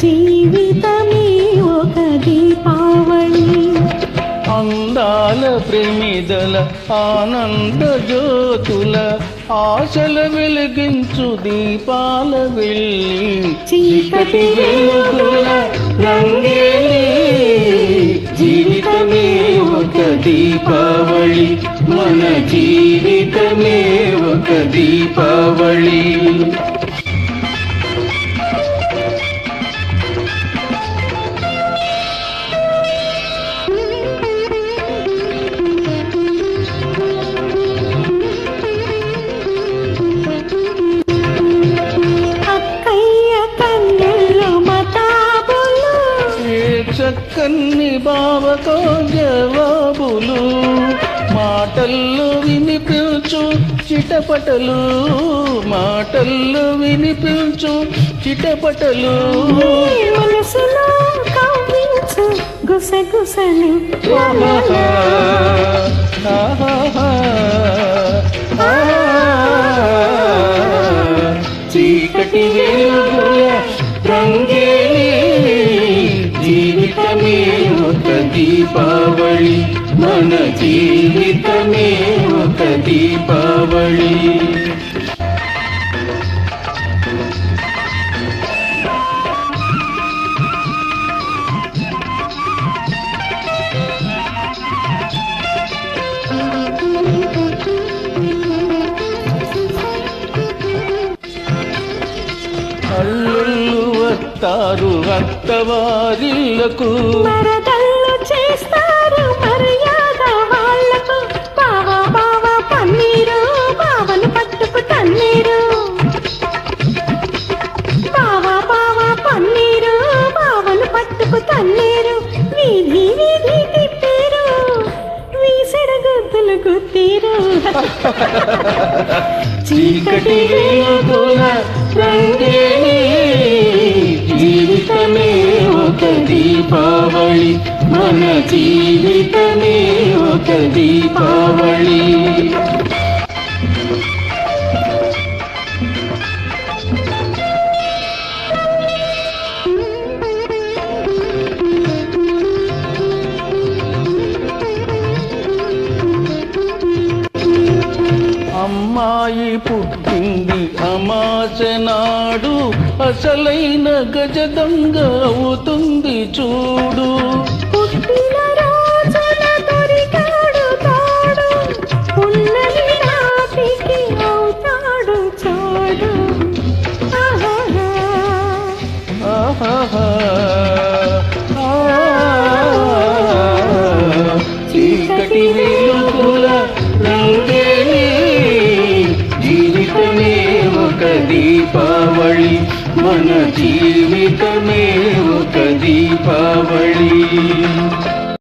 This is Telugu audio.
జీవితమే ఒక దీపావళి. అందాల ప్రేమిదల ఆనంద జ్యోతుల ఆశల వెలిగించు దీపాల వెళ్ళి చీకటి వెలుగుల రంగేలే. జీవితమే ఒక దీపావళి. మన జీవితమే ఒక దీపావళి. బావకో జవాబులు మాటల్లో వినిపించు చిటపటలు మాటల్లో వినిపించు చిటపటలు. మనసులో కవ్వించు ఆహా. చీకటి వెలుగుల రంగేలి జీవితమే. దీపావళి మన జీవితమే ఒక దీపావళి. అల్లుళ్ళు వస్తారు అత్తవారిల్లకు చీకటి వెలుగుల రంగేలి జీవితమే ఒక దీపావళి మన జీవితమే ఒక దీపావళి. అమ్మాయి పుట్టింది అమాసనాడు. అసలైన గజ దొంగ అవుతుంది చూడు. పుట్టిన దీపావళి మన జీవితమే ఒక దీపావళి.